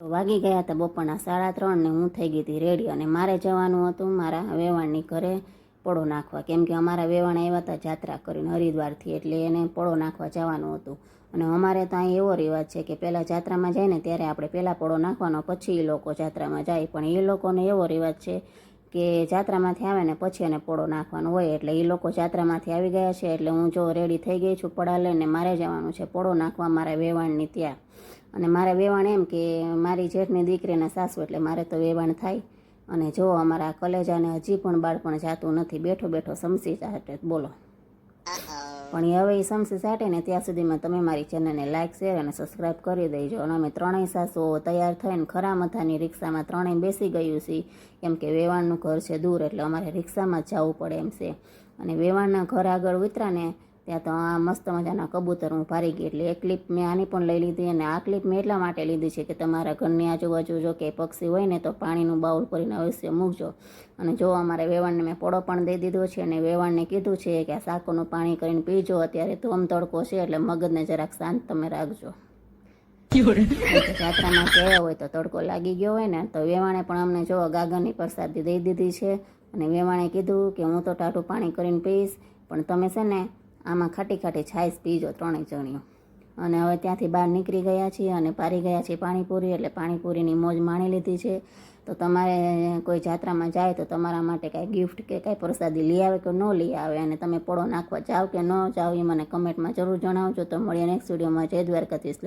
વાગી ગયા હતા બપોરના સાડા ત્રણ ને હું થઈ ગઈ હતી રેડી અને મારે જવાનું હતું મારા વેવાણની ઘરે પડો નાખવા. કેમ કે અમારા વેવાણ આવ્યા હતા જાત્રા કરીને હરિદ્વારથી, એટલે એને પડો નાખવા જવાનું હતું. અને અમારે તો અહીં એવો રિવાજ છે કે પહેલાં જાત્રામાં જાય ને ત્યારે આપણે પહેલાં પડો નાખવાનો, પછી એ લોકો જાત્રામાં જાય. પણ એ લોકોને એવો રિવાજ છે કે જાત્રામાંથી આવે ને પછી એને પોળો નાખવાનો હોય એટલે એ લોકો જાત્રામાંથી આવી ગયા છે એટલે હું જો રેડી થઈ ગઈ છું પડા લઈને મારે જવાનું છે પોળો નાખવા મારા વેવાણની ત્યાં. અને મારે વેવાણ એમ કે મારી જેઠની દીકરીને સાસુ એટલે મારે તો વેવાણ થાય. અને જો અમારા કલેજાને હજી પણ બાળપણ જાતું નથી, બેઠો બેઠો સમસી ચાટે બોલો. પણ હવે એ સમસી ને ત્યાં સુધીમાં તમે મારી ચેનલને લાઇક શેર અને સબસ્ક્રાઈબ કરી દેજો. અને અમે ત્રણેય સાસુઓ તૈયાર થઈને ખરા મથાની રિક્ષામાં ત્રણેય બેસી ગયું છે કેમ કે વેવાણનું ઘર છે દૂર, એટલે અમારે રિક્ષામાં જ જવું પડે એમ છે. અને વેવાણના ઘર આગળ ઉતરા ને ત્યાં તો આ મસ્ત મજાના કબૂતર હું ભારી ગઈ. એટલે એક ક્લિપ મેં આની પણ લઈ લીધી અને આ ક્લિપ મેં એટલા માટે લીધી છે કે તમારા ઘરની આજુબાજુ જો કે પક્ષી હોય ને તો પાણીનું બાઉલ કરીને અવશ્ય મૂકજો. અને જો અમારે વેવાણને મેં પોળો પણ દઈ દીધો છે અને વેવાણને કીધું છે કે આ શાકોનું પાણી કરીને પીજો અત્યારે ધોમ તડકો છે એટલે મગજને જરાક શાંત તમે રાખજો. જાત્રામાં ગયા હોય તો તડકો લાગી ગયો હોય ને તો વેવાણે પણ અમને જો ગાગરની પ્રસાદી દઈ દીધી છે. અને વેવાણે કીધું કે હું તો ટાટું પાણી કરીને પીશ પણ તમે છે ને આમાં ખાટી ખાટી છાશ, પીજો ત્રણેય જણીઓ અને હવે ત્યાંથી બહાર નીકળી ગયા છીએ અને પારી ગયા છીએ પાણીપુરી, એટલે પાણીપુરીની મોજ માણી લીધી છે. તો તમારે કોઈ જાત્રામાં જાય તો તમારા માટે કાંઈ ગિફ્ટ કે કાંઈ પ્રસાદી લઈ આવે કે ન લઈ આવે? અને તમે પડો નાખવા જાઓ કે ન જાઓ એ મને કમેન્ટમાં જરૂર જણાવજો. તો મળીએ નેક્સ્ટ વિડીયોમાં જય દ્વારકાધીશ.